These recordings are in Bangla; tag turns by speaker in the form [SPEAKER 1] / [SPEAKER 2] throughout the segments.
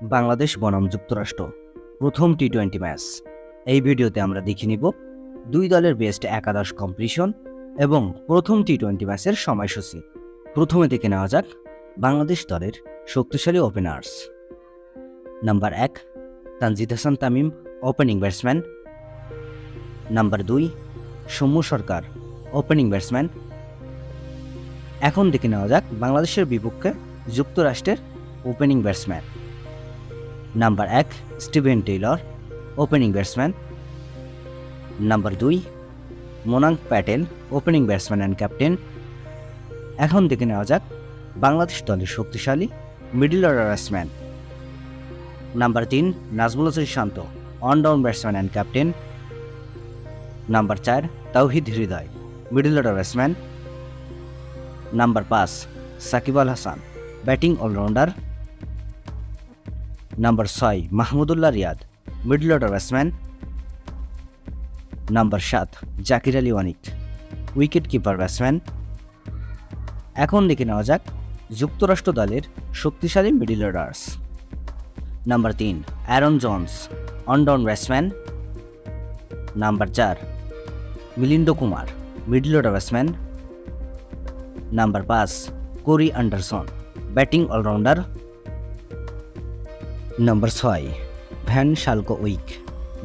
[SPEAKER 1] বাংলাদেশ বনাম যুক্তরাষ্ট্র, প্রথম টি টোয়েন্টি ম্যাচ। এই ভিডিওতে আমরা দেখে নিব দুই দলের বেস্ট একাদশ কম্পিটিশন এবং প্রথম টি টোয়েন্টি ম্যাচের সময়সূচি। প্রথমে দেখে নেওয়া যাক বাংলাদেশ দলের শক্তিশালী ওপেনার্স নাম্বার এক, Tanzid Hasan Tamim opening batsman number দুই, সৌম্য সরকার ওপেনিং ব্যাটসম্যান এখন দেখে নেওয়া যাক বাংলাদেশের বিপক্ষে যুক্তরাষ্ট্রের ওপেনিং ব্যাটসম্যান নাম্বার এক Steven Taylor opening batsman number দুই Monank Patel opening batsman and captain এখন দেখে নেওয়া যাক, বাংলাদেশ দলের শক্তিশালী মিডল অর্ডার ব্যাটসম্যান নাম্বার তিন, Najmul Hossain Shanto one down batsman and captain number চার, Towhid Hridoy middle order batsman number পাঁচ, Shakib Al Hasan batting allrounder number ছয়, Mahmudullah Riyad middle order batsman number সাত, Jaker Ali Anik wicket keeper batsman এখন দেখে নেওয়া যাক যুক্তরাষ্ট্র দলের শক্তিশালী মিডল অর্ডার্স নাম্বার তিন Aaron Jones one down batsman number চার, Milind Kumar middle order batsman number পাঁচ Corey Anderson batting allrounder number ছয় van Schalkwyk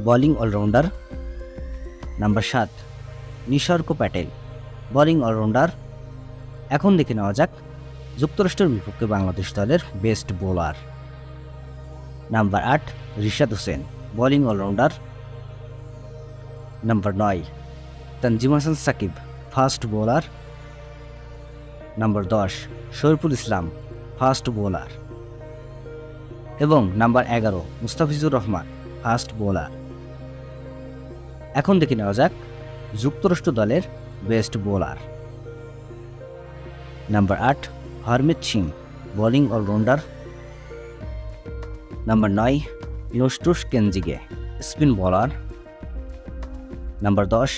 [SPEAKER 1] bowling allrounder number সাত নিসর্গ প্যাটেল বোলিং অলরাউন্ডার এখন দেখে নেওয়া যাক, যুক্তরাষ্ট্রের বিপক্ষে বাংলাদেশ দলের বেস্ট বোলার নাম্বার আট Rishad Hossain bowling allrounder number নয় Tanzim Hasan Sakib fast bowler number দশ শরীফুল ইসলাম ফাস্ট বোলার এবং নাম্বার এগারো, মুস্তাফিজুর রহমান, ফাস্ট বোলার। এখন দেখে নেওয়া যাক যুক্তরাষ্ট্র দলের বেস্ট বোলার। নাম্বার আট, Harmeet Singh, bowling allrounder. Number নয় Nosthush Kenjige, spin bowler. Number দশ,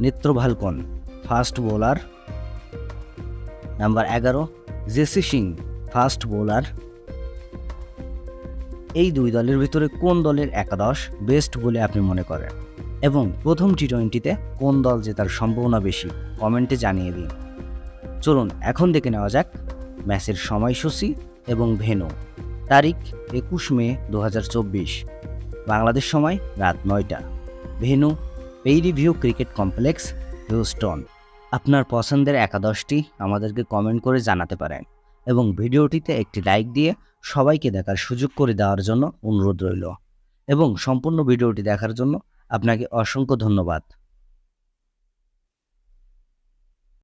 [SPEAKER 1] Netravalkar, fast bowler. Number এগারো, জেসি সিং, ফাস্ট বোলার। এই দুই দলের ভিতরে কোন দলের একাদশ বেস্ট বলে আপনি মনে করেন? এবং প্রথম টি টোয়েন্টিতে কোন দল জেতার সম্ভাবনা বেশি? কমেন্টে জানিয়ে দিন। চলুন, এখন দেখে নেওয়া যাক ম্যাচের সময়সূচি এবং ভেনু তারিখ একুশ মে দু হাজার চব্বিশ। বাংলাদেশ সময় রাত নয়টা। Venue Prairie View Cricket Complex Houston আপনার পছন্দের একাদশটি আমাদেরকে কমেন্ট করে জানাতে পারেন। এবং ভিডিওটিতে একটি লাইক দিয়ে সবাইকে দেখার সুযোগ করে দেওয়ার জন্য অনুরোধ রইল। এবং সম্পূর্ণ ভিডিওটি দেখার জন্য আপনাকে অসংখ্য ধন্যবাদ।